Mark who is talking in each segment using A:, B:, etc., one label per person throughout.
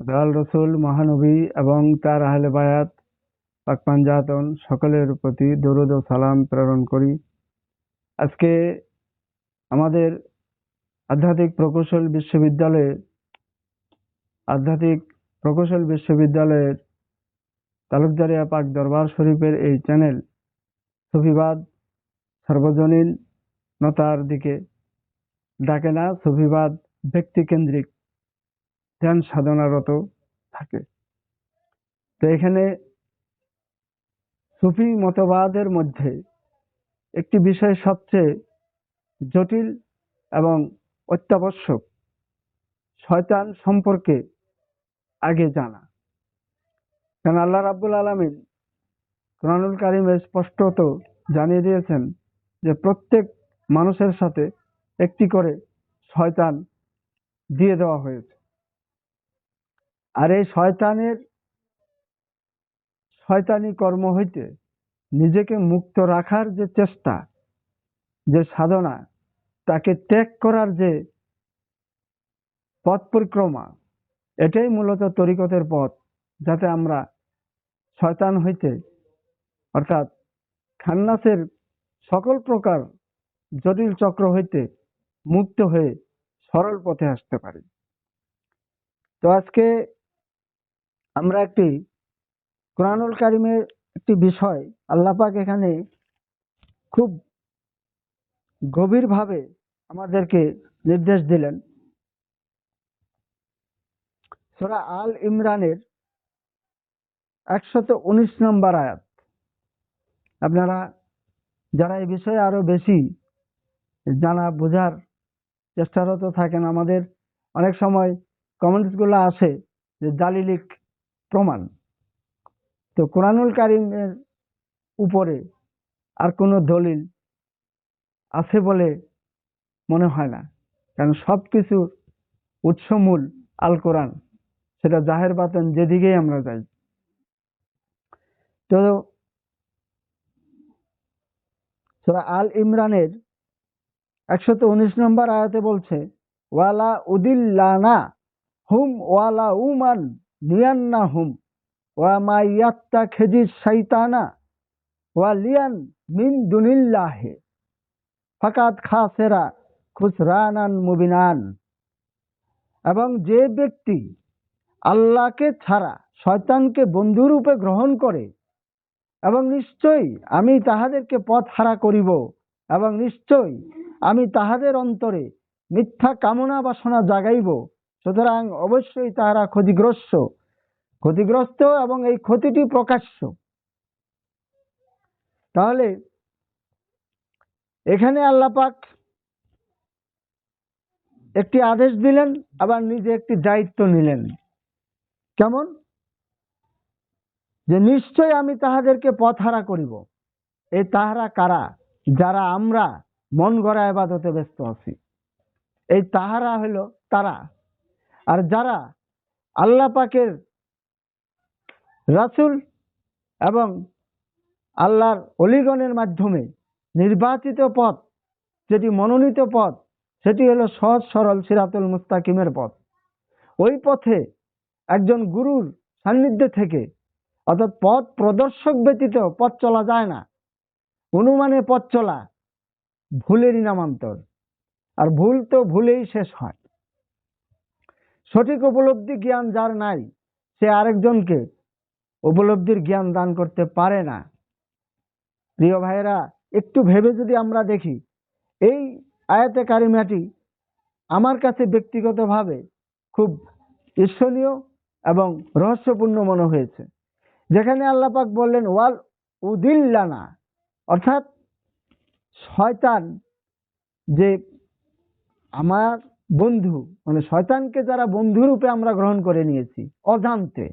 A: দয়াল রসুল, মহানবী এবং তার আহলে বায়াত, পাক পাঞ্জাতন, সকলের প্রতি দরুদ ও সালাম প্রেরণ করি। আজকে আমাদের আধ্যাত্মিক প্রকৌশল বিশ্ববিদ্যালয়ে আধ্যাত্মিক প্রকৌশল বিশ্ববিদ্যালয়ের তালুকদারিয়া পাক দরবার শরীফের এই চ্যানেল সুফিবাদ সর্বজনীন নতার দিকে ডাকে না, সুফিবাদ ব্যক্তিকেন্দ্রিক। ধ্যান সাধনারত থাকে। তো এখানে সুফি মতবাদের মধ্যে একটি বিষয় সবচেয়ে জটিল এবং অত্যাবশ্যক, শয়তান সম্পর্কে আগে জানা। কারণ আল্লাহ রাব্বুল আলমিন কোরআনুল কারিমে স্পষ্টত জানিয়ে দিয়েছেন যে প্রত্যেক মানুষের সাথে একটি করে শয়তান দিয়ে দেওয়া হয়েছে। আর এই শয়তানের, শয়তানি কর্ম হইতে নিজেকে মুক্ত রাখার যে চেষ্টা, যে সাধনা, তাকে ত্যাগ করার যে পথ পরিক্রমা, এটাই মূলত তরিকতের পথ, যাতে আমরা শয়তান হইতে, অর্থাৎ খান্নাসের সকল প্রকার জটিল চক্র হইতে মুক্ত হয়ে সরল পথে আসতে পারি। তো আজকে আমরা একটি কোরআনুল কারিমের একটি বিষয় আল্লাপাক এখানে খুব গভীরভাবে আমাদেরকে নির্দেশ দিলেন। সোরা আল ইমরানের একশত উনিশ নম্বর আয়াত। আপনারা যারা এই বিষয়ে আরও বেশি জানা, বোঝার চেষ্টারত থাকেন, আমাদের অনেক সময় কমেন্টসগুলো আসে যে দালিলিক প্রমাণ। তো কোরআনুল কারিমের উপরে আর কোনো দলিল আছে বলে মনে হয় না। কারণ সব কিছুর উৎসমূল আল কোরআন সেটা জাহের বাতন যেদিকেই আমরা যাই। তো সুরা আল ইমরানের একশত উনিশ নম্বর আয়াতে বলছে, ওয়ালা উদিল্লানা হুম ওয়ালা উমান নিয়ান্না হুম ওয়া মা ইয়াত্তা খেজি শাইতানা, ওয়া লিয়ান মিন দুনিল্লাহে। ফাকাত খাসেরা খুসরানান মুবিনান। এবং যে ব্যক্তি আল্লাহকে ছাড়া শয়তানকে বন্ধুরূপে গ্রহণ করে এবং নিশ্চয়ই আমি তাহাদেরকে পথ হারা করিব এবং নিশ্চয়ই আমি তাহাদের অন্তরে মিথ্যা কামনা বাসনা জাগাইব সুতরাং অবশ্যই তাহারা ক্ষতিগ্রস্ত ক্ষতিগ্রস্ত এবং এই ক্ষতিটি প্রকাশ্য। তাহলে, এখানে আল্লাপাক একটি আদেশ দিলেন, আবার নিজে একটি দায়িত্ব নিলেন। কেমন? যে নিশ্চয় আমি তাহাদেরকে পথহারা করিব। এই তাহারা কারা? যারা আমরা মন গড়া এবাদতে ব্যস্ত আছি। এই তাহারা হলো তারা। আর যারা আল্লাহ পাকের রাসুল এবং আল্লাহর অলিগণের মাধ্যমে নির্বাচিত পথ, যেটি মনোনীত পথ, সেটি হলো সহজ সরল সিরাতুল মুস্তাকিমের পথ। ওই পথে একজন গুরুর সান্নিধ্যে থেকে, অর্থাৎ পথ প্রদর্শক ব্যতীত পথ চলা যায় না। অনুমানে পথ চলা ভুলেরই নামান্তর। আর ভুল তো ভুলেই শেষ হয়। সঠিক উপলব্ধি জ্ঞান যার নাই, সে আরেকজনকে উপলব্ধির জ্ঞান দান করতে পারে না। প্রিয় ভাইয়েরা, একটু ভেবে যদি আমরা দেখি, এই আয়াতে কারিমাটি আমার কাছে ব্যক্তিগতভাবে খুব ঈর্ষণীয় এবং রহস্যপূর্ণ মনে হয়েছে। যেখানে আল্লাপাক বললেন, ওয়াল উদিল্লানা অর্থাৎ শয়তান যে আমার বন্ধু মানে শয়তানকে যারা বন্ধুরূপে আমরা গ্রহণ করে নিয়েছি, অজান্তে।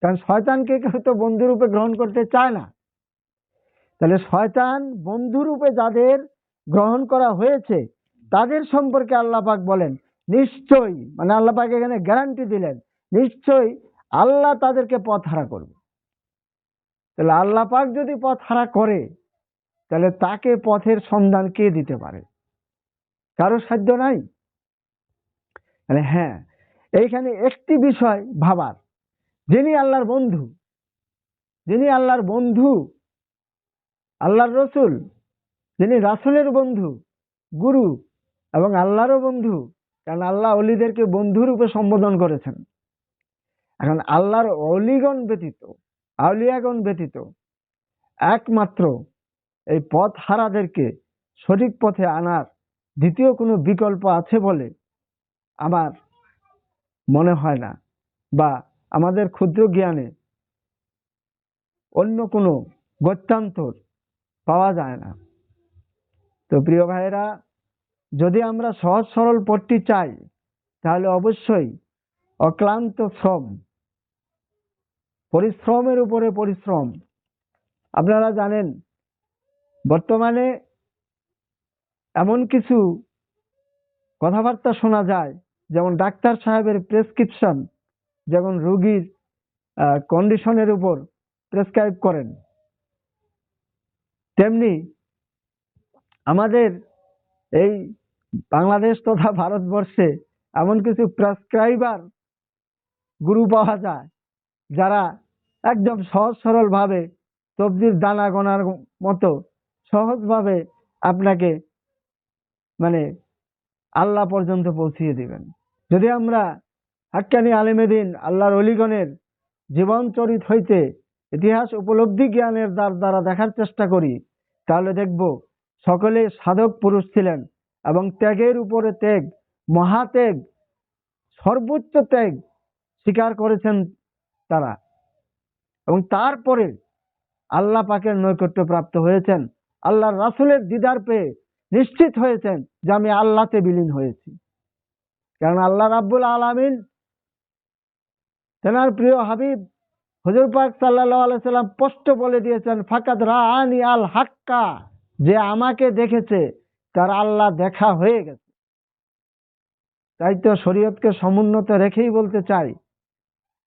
A: কারণ শয়তানকে কেউ তো বন্ধুরূপে গ্রহণ করতে চায় না। তাহলে শয়তান বন্ধুরূপে যাদের গ্রহণ করা হয়েছে, তাদের সম্পর্কে আল্লাপাক বলেন, নিশ্চয়ই মানে আল্লাপাক এখানে গ্যারান্টি দিলেন, নিশ্চয়ই আল্লাহ তাদেরকে পথ হারা করবে। তাহলে আল্লাহ পাক যদি পথ হারা করে, তাহলে তাকে পথের সন্ধান কে দিতে পারে? কারও সাধ্য নাই? তাহলে হ্যাঁ এইখানে একটি বিষয় ভাবার। যিনি আল্লাহর বন্ধু, যিনি আল্লাহর বন্ধু, আল্লাহর রসুল, যিনি রাসুলের বন্ধু, গুরু এবং আল্লাহরও বন্ধু, কারণ আল্লাহ অলিদেরকে বন্ধু রূপে সম্বোধন করেছেন। এখন আল্লাহর অলিগণ ব্যতীত, আউলিয়াগণ ব্যতীত, একমাত্র এই পথ হারাদেরকে সঠিক পথে আনার দ্বিতীয় কোনো বিকল্প আছে বলে আমার মনে হয় না বা আমাদের ক্ষুদ্র জ্ঞানে অন্য কোনো গত্যান্তর পাওয়া যায় না। তো প্রিয় ভাইয়েরা, যদি আমরা সহজ সরল পথটি চাই, তাহলে অবশ্যই অক্লান্ত শ্রম, পরিশ্রমের উপরে পরিশ্রম। আপনারা জানেন, বর্তমানে এমন কিছু কথাবার্তা শোনা যায়, যেমন ডাক্তার সাহেবের প্রেসক্রিপশন, যেমন রোগীর কন্ডিশনের উপর প্রেসক্রাইব করেন। তেমনি আমাদের এই বাংলাদেশ তথা ভারতবর্ষে এমন কিছু প্রেসক্রাইবার গুরু পাওয়া যায়, যারা একদম সহজ সরলভাবে সবজির দানা গোনার মতো সহজভাবে আপনাকে মানে আল্লাহ পর্যন্ত পৌঁছিয়ে দিবেন। যদি আমরা হাক্কানি আলেমেদিন আল্লাহর অলিগণের জীবন চরিত হইতে ইতিহাস উপলব্ধি জ্ঞানের দ্বার দ্বারা দেখার চেষ্টা করি, তাহলে দেখব সকলে সাধক পুরুষ ছিলেন এবং ত্যাগের উপরে ত্যাগ, মহাত্যাগ, সর্বোচ্চ ত্যাগ স্বীকার করেছেন তারা। এবং তারপরে আল্লাহ পাকের নৈকট্য প্রাপ্ত হয়েছেন। আল্লাহর রাসুলের দিদার পেয়ে নিশ্চিত হয়েছেন যে আমি আল্লাহতে বিলীন হয়েছি। কারণ আল্লাহ রাব্বুল আলামিন তেনার প্রিয় হাবিব হজর পাক সাল্লাহ সাল্লাম স্পষ্ট বলে দিয়েছেন, ফাকাদ রাআনি আল হাক্কা যে আমাকে দেখেছে, তার আল্লাহ দেখা হয়ে গেছে। তাই তো শরীয়তকে সমুন্নত রেখেই বলতে চাই,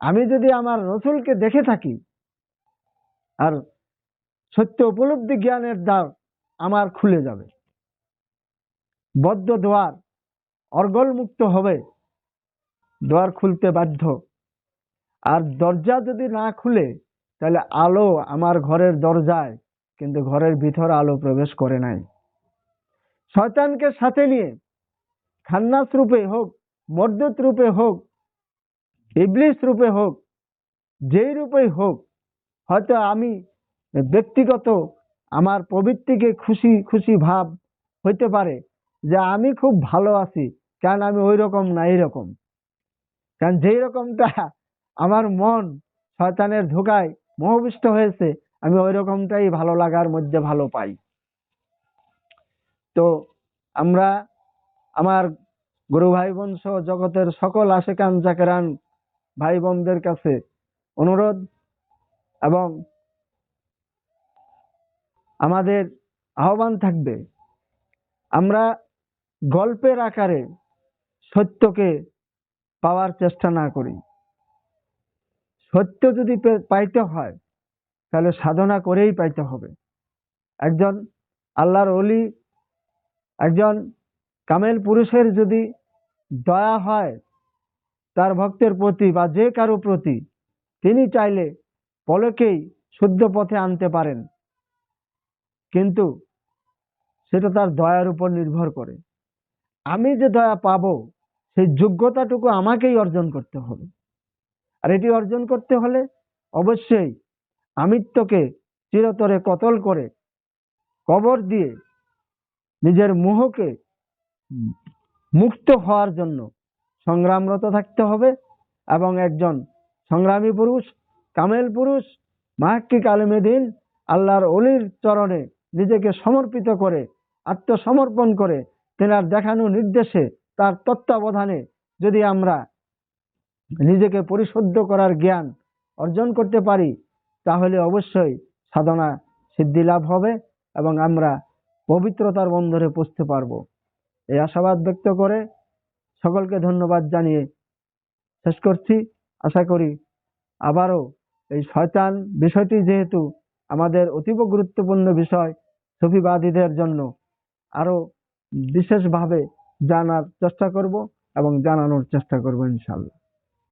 A: আমি যদি আমার রসুলকে দেখে থাকি, আর সত্য উপলব্ধি জ্ঞানের দ্বার আমার খুলে যাবে। বদ্ধ দোয়ার, অর্গল মুক্ত হবে। দোয়ার খুলতে বাধ্য। আর দরজা যদি না খুলে, তাহলে আলো আমার ঘরের দরজায়, কিন্তু ঘরের ভিতর আলো প্রবেশ করে নাই। শয়তানকে সাথে নিয়ে, খান্নাস রূপে হোক, মর্দত রূপে হোক, ইবলিস রূপে হোক, যেই রূপেই হোক, হয়তো আমি ব্যক্তিগত আমার প্রবৃত্তিকে খুশি খুশি ভাব হইতে পারে। যে আমি খুব ভালো আছি, কারণ আমি ওই রকম না এইরকম। কারণ যেই রকমটা আমার মন শয়তানের ধোকায় মোহবিষ্ট হয়েছে, আমি ওই রকমটাই ভালো লাগার মধ্যে ভালো পাই। তো আমরা, আমার গুরু ভাই বোন সহ জগতের সকল আশেকান জাকেরান ভাই বোনদের কাছে অনুরোধ এবং আমাদের আহ্বান থাকবে, আমরা গল্পের আকারে সত্যকে পাওয়ার চেষ্টা না করি। সত্য যদি পাইতে হয়, তাহলে সাধনা করেই পাইতে হবে। একজন আল্লাহর অলি একজন কামেল পুরুষের যদি দয়া হয়, তার ভক্তের প্রতি বা যে কারও প্রতি, তিনি চাইলে পলকেই শুদ্ধ পথে আনতে পারেন। কিন্তু সেটা তার দয়ার উপর নির্ভর করে। আমি যে দয়া পাবো, সেই যোগ্যতাটুকু আমাকেই অর্জন করতে হবে। আর এটি অর্জন করতে হলে অবশ্যই আমিত্বকে চিরতরে কতল করে কবর দিয়ে নিজের মোহকে মুক্ত হওয়ার জন্য সংগ্রামরত থাকতে হবে এবং একজন সংগ্রামী পুরুষ, কামেল পুরুষ মাহাক্কিক আলমেদিন আল্লাহর অলির চরণে নিজেকে সমর্পিত করে, আত্মসমর্পণ করে তেনার দেখানো নির্দেশে তার তত্ত্বাবধানে যদি আমরা নিজেকে পরিশুদ্ধ করার জ্ঞান অর্জন করতে পারি, তাহলে অবশ্যই সাধনা সিদ্ধি লাভ হবে এবং আমরা পবিত্রতার বন্ধনে পৌঁছতে পারব। এই আশাবাদ ব্যক্ত করে সকলকে ধন্যবাদ জানিয়ে শেষ করছি। আশা করি আবারও এই শয়তান বিষয়টি যেহেতু আমাদের অতীব গুরুত্বপূর্ণ বিষয়, সুফিবাদীদের জন্য আরও বিশেষভাবে জানার চেষ্টা করব এবং জানানোর চেষ্টা করব ইনশাল্লাহ